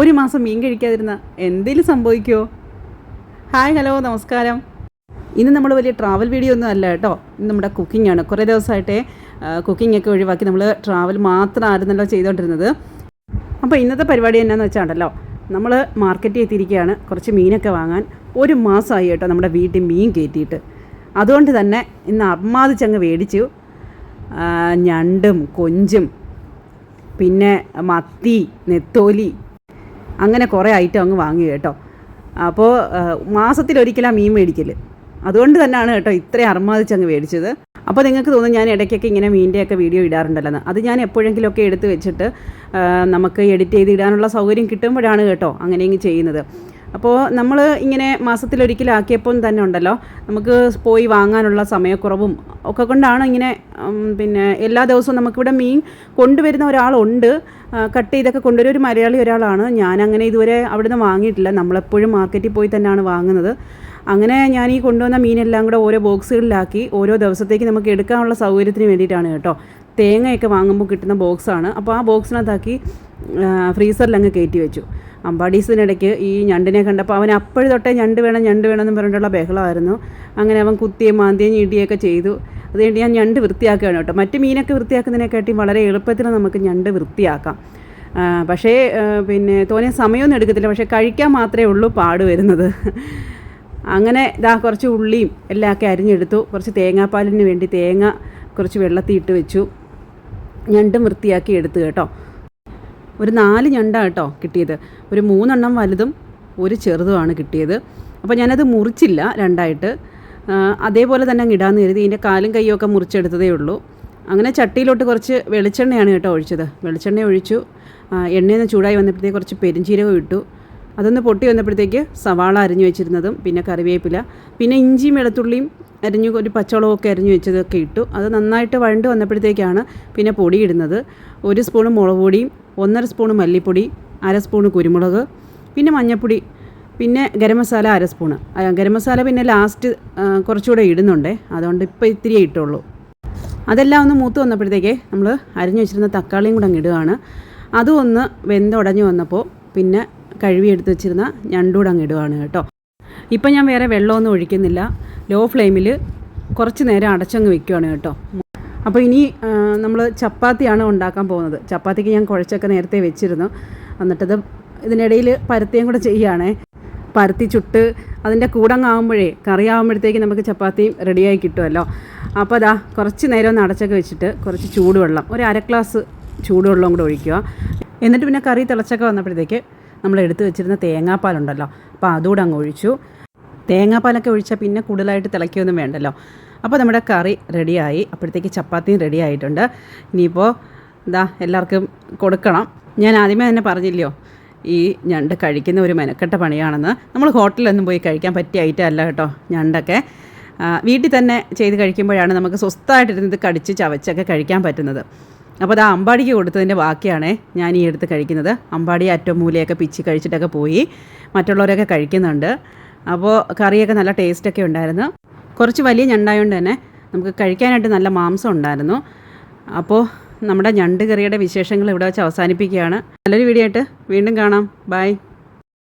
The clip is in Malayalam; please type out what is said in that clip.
ഒരു മാസം മീൻ കഴിക്കാതിരുന്ന എന്തെങ്കിലും സംഭവിക്കുമോ ഹായ് ഹലോ നമസ്കാരം. ഇന്ന് നമ്മൾ വലിയ ട്രാവൽ വീഡിയോ ഒന്നും അല്ല കേട്ടോ. ഇന്ന് നമ്മുടെ കുക്കിംഗ് ആണ്. കുറേ ദിവസമായിട്ടേ കുക്കിംഗ് ഒക്കെ ഒഴിവാക്കി നമ്മൾ ട്രാവൽ മാത്രമായിരുന്നല്ലോ ചെയ്തുകൊണ്ടിരുന്നത് അപ്പോൾ ഇന്നത്തെ പരിപാടി എന്നാന്ന് വെച്ചാണ്ടല്ലോ നമ്മൾ മാർക്കറ്റിൽ എത്തിയിരിക്കുകയാണ് കുറച്ച് മീനൊക്കെ വാങ്ങാൻ. ഒരു മാസമായി കേട്ടോ നമ്മുടെ വീട്ടിൽ മീൻ കയറ്റിയിട്ട്. അതുകൊണ്ട് തന്നെ ഇന്ന് അമ്മാതിച്ചങ്ങ് മേടിച്ചു. ഞണ്ടും കൊഞ്ചും പിന്നെ മത്തി നെത്തോലി അങ്ങനെ കുറേ ഐറ്റം അങ്ങ് വാങ്ങി കേട്ടോ. അപ്പോൾ മാസത്തിലൊരിക്കലാണ് മീൻ മേടിക്കൽ അതുകൊണ്ട് തന്നെയാണ് കേട്ടോ ഇത്രയും അർമാദിച്ച് അങ്ങ് മേടിച്ചത്. അപ്പോൾ നിങ്ങൾക്ക് തോന്നും ഞാൻ ഇടയ്ക്കൊക്കെ ഇങ്ങനെ മീനിന്റെയൊക്കെ വീഡിയോ ഇടാറുണ്ടല്ലോ. അത് ഞാൻ എപ്പോഴെങ്കിലുമൊക്കെ എടുത്ത് വെച്ചിട്ട് നമുക്ക് എഡിറ്റ് ചെയ്ത് ഇടാനുള്ള സൗകര്യം കിട്ടുമ്പോഴാണ് കേട്ടോ അങ്ങനെയെങ്കിൽ ചെയ്യുന്നത്. അപ്പോൾ നമ്മൾ ഇങ്ങനെ മാസത്തിലൊരിക്കലാക്കിയപ്പം തന്നെ ഉണ്ടല്ലോ. നമുക്ക് പോയി വാങ്ങാനുള്ള സമയക്കുറവും ഒക്കെ കൊണ്ടാണ് ഇങ്ങനെ പിന്നെ എല്ലാ ദിവസവും നമുക്കിവിടെ മീൻ കൊണ്ടുവരുന്ന ഒരാളുണ്ട്. കട്ട് ചെയ്തൊക്കെ കൊണ്ടുവരും ഒരു മലയാളി ഒരാളാണ്. ഞാൻ അങ്ങനെ ഇതുവരെ അവിടെ അവിടുന്ന് വാങ്ങിയിട്ടില്ല. നമ്മളെപ്പോഴും മാർക്കറ്റിൽ പോയി തന്നെയാണ് വാങ്ങുന്നത്. അങ്ങനെ ഞാൻ ഈ കൊണ്ടുവന്ന മീനെല്ലാം കൂടെ ഓരോ ബോക്സുകളിലാക്കി ഓരോ ദിവസത്തേക്ക് നമുക്ക് എടുക്കാനുള്ള സൗകര്യത്തിന് വേണ്ടിയിട്ടാണ് കേട്ടോ. തേങ്ങയൊക്കെ വാങ്ങുമ്പോൾ കിട്ടുന്ന ബോക്സാണ്. അപ്പോൾ ആ ബോക്സിനകത്താക്കി ഫ്രീസറിൽ അങ്ങ് കയറ്റി വെച്ചു. അമ്പാടീസിനിടയ്ക്ക് ഈ ഞണ്ടിനെ കണ്ടപ്പോൾ അവൻ അപ്പോഴും തൊട്ടേ ഞണ്ട് വേണം ഞണ്ട് വേണം എന്ന് പറഞ്ഞിട്ടുള്ള ബഹളമായിരുന്നു. അങ്ങനെ അവൻ കുത്തിയും മാന്തിയും ഞീട്ടിയൊക്കെ ചെയ്തു. അതുകൊണ്ട് ഞാൻ ഞണ്ട് വൃത്തിയാക്കുകയാണ് കേട്ടോ. മറ്റ് മീനൊക്കെ വൃത്തിയാക്കുന്നതിനെക്കാട്ടി വളരെ എളുപ്പത്തിൽ നമുക്ക് ഞണ്ട് വൃത്തിയാക്കാം. പക്ഷേ പിന്നെ തോനെ സമയമൊന്നും എടുക്കത്തില്ല. പക്ഷേ കഴിക്കാൻ മാത്രമേ ഉള്ളൂ പാട് വരുന്നത്. അങ്ങനെ ഇതാ കുറച്ച് ഉള്ളിയും എല്ലാം ഒക്കെ അരിഞ്ഞെടുത്തു. കുറച്ച് തേങ്ങാപ്പാലിന് വേണ്ടി തേങ്ങ കുറച്ച് വെള്ളത്തിൽ ഇട്ട് വെച്ചു. ഞണ്ടും വൃത്തിയാക്കി എടുത്തു കേട്ടോ. ഒരു നാല് ഞണ്ടാണ് കേട്ടോ കിട്ടിയത്. ഒരു മൂന്നെണ്ണം വലുതും ഒരു ചെറുതുമാണ് കിട്ടിയത്. അപ്പോൾ ഞാനത് മുറിച്ചില്ല രണ്ടായിട്ട്. അതേപോലെ തന്നെ അങ്ങ് ഇടാമെന്ന് കരുതി. ഇതിന്റെ കാലും കൈയും ഒക്കെ മുറിച്ചെടുത്തതേ ഉള്ളൂ. അങ്ങനെ ചട്ടിയിലോട്ട് കുറച്ച് വെളിച്ചെണ്ണയാണ് കേട്ടോ ഒഴിച്ചത്. വെളിച്ചെണ്ണ ഒഴിച്ചു. നിന്ന് ചൂടായി വന്നപ്പോഴത്തേക്ക് കുറച്ച് പെരിഞ്ചീരകം ഇട്ടു. അതൊന്ന് പൊട്ടി വന്നപ്പോഴത്തേക്ക് സവാള അരിഞ്ഞു വെച്ചിരുന്നതും പിന്നെ കറിവേപ്പില പിന്നെ ഇഞ്ചിയും വെളുത്തുള്ളിയും അരിഞ്ഞു ഒരു പച്ചവളവും ഒക്കെ അരിഞ്ഞു വെച്ചതൊക്കെ ഇട്ടു. അത് നന്നായിട്ട് വഴണ്ട് വന്നപ്പോഴത്തേക്കാണ് പിന്നെ പൊടി ഇടുന്നത്. ഒരു സ്പൂണ് മുളക് പൊടിയും ഒന്നര സ്പൂണ് മല്ലിപ്പൊടി അര സ്പൂണ് കുരുമുളക് പിന്നെ മഞ്ഞൾപ്പൊടി പിന്നെ ഗരം മസാല അര സ്പൂണ്. ഗരം മസാല പിന്നെ ലാസ്റ്റ് കുറച്ചുകൂടെ ഇടുന്നുണ്ടേ. അതുകൊണ്ട് ഇപ്പോൾ ഇത്തിരി ഇട്ടുള്ളൂ. അതെല്ലാം ഒന്ന് മൂത്ത് വന്നപ്പോഴത്തേക്ക് നമ്മൾ അരിഞ്ഞു വെച്ചിരുന്ന തക്കാളിയും കൂടെ അങ്ങ് ഇടുകയാണ്. അതും ഒന്ന് വെന്തുടഞ്ഞു വന്നപ്പോൾ പിന്നെ കഴുകി എടുത്ത് വെച്ചിരുന്ന ഞണ്ടൂടെ അങ്ങ് ഇടുകയാണ് കേട്ടോ. ഇപ്പം ഞാൻ വേറെ വെള്ളമൊന്നും ഒഴിക്കുന്നില്ല. ലോ ഫ്ലെയിമിൽ കുറച്ച് നേരം അടച്ചങ്ങ് വെക്കുകയാണ് കേട്ടോ. അപ്പോൾ ഇനി നമ്മൾ ചപ്പാത്തിയാണ് ഉണ്ടാക്കാൻ പോകുന്നത്. ചപ്പാത്തിക്ക് ഞാൻ കുഴച്ചൊക്കെ നേരത്തെ വെച്ചിരുന്നു. എന്നിട്ടത് ഇതിനിടയിൽ പരത്തിയും കൂടെ ചെയ്യുകയാണേ പരത്തി ചുട്ട് അതിന്റെ കൂടങ്ങാകുമ്പോഴേ കറി ആകുമ്പോഴത്തേക്ക് നമുക്ക് ചപ്പാത്തിയും റെഡിയായി കിട്ടുമല്ലോ. അപ്പോൾ അതാ കുറച്ച് നേരം ഒന്ന് അടച്ചൊക്കെ വെച്ചിട്ട് കുറച്ച് ചൂടുവെള്ളം ഒരു അര ഗ്ലാസ് ചൂടുവെള്ളം കൂടെ ഒഴിക്കുക. എന്നിട്ട് പിന്നെ കറി തിളച്ചൊക്കെ വന്നപ്പോഴത്തേക്ക് നമ്മൾ എടുത്തു വെച്ചിരുന്ന തേങ്ങാപ്പാലുണ്ടല്ലോ. അപ്പോൾ അതുകൂടെ അങ്ങ് ഒഴിച്ചു. തേങ്ങാപ്പാലൊക്കെ ഒഴിച്ചാൽ പിന്നെ കൂടുതലായിട്ട് തിളയ്ക്കൊന്നും വേണ്ടല്ലോ. അപ്പോൾ നമ്മുടെ കറി റെഡിയായി. അപ്പോഴത്തേക്ക് ചപ്പാത്തിയും റെഡി ആയിട്ടുണ്ട്. ഇനിയിപ്പോൾ ഇതാ എല്ലാവർക്കും കൊടുക്കണം. ഞാൻ ആദ്യമേ തന്നെ പറഞ്ഞില്ലയോ? ഈ ഞണ്ട് കഴിക്കുന്ന ഒരു മെനക്കെട്ട പണിയാണെന്ന്. നമ്മൾ ഹോട്ടലിലൊന്നും പോയി കഴിക്കാൻ പറ്റിയ ഐറ്റം അല്ല കേട്ടോ ഞണ്ടൊക്കെ. വീട്ടിൽ തന്നെ ചെയ്ത് കഴിക്കുമ്പോഴാണ് നമുക്ക് സ്വസ്ഥമായിട്ടിരുന്ന് ഇത് കടിച്ച് ചവച്ചൊക്കെ കഴിക്കാൻ പറ്റുന്നത്. അപ്പോൾ അത് അമ്പാടിക്ക് കൊടുത്തതിന്റെ ബാക്കിയാണ് ഞാൻ ഈ എടുത്ത് കഴിക്കുന്നത്. അമ്പാടി അറ്റം മൂലയൊക്കെ പിച്ച് കഴിച്ചിട്ടൊക്കെ പോയി. മറ്റുള്ളവരൊക്കെ കഴിക്കുന്നുണ്ട്. അപ്പോൾ കറിയൊക്കെ നല്ല ടേസ്റ്റൊക്കെ ഉണ്ടായിരുന്നു. കുറച്ച് വലിയ ഞണ്ടായതുകൊണ്ട് തന്നെ നമുക്ക് കഴിക്കാനായിട്ട് നല്ല മാംസം ഉണ്ടായിരുന്നു. അപ്പോൾ നമ്മുടെ ഞണ്ട് കറിയുടെ വിശേഷങ്ങൾ ഇവിടെ വെച്ച് അവസാനിപ്പിക്കുകയാണ്. നല്ലൊരു വീഡിയോ ആയിട്ട് വീണ്ടും കാണാം. ബൈ.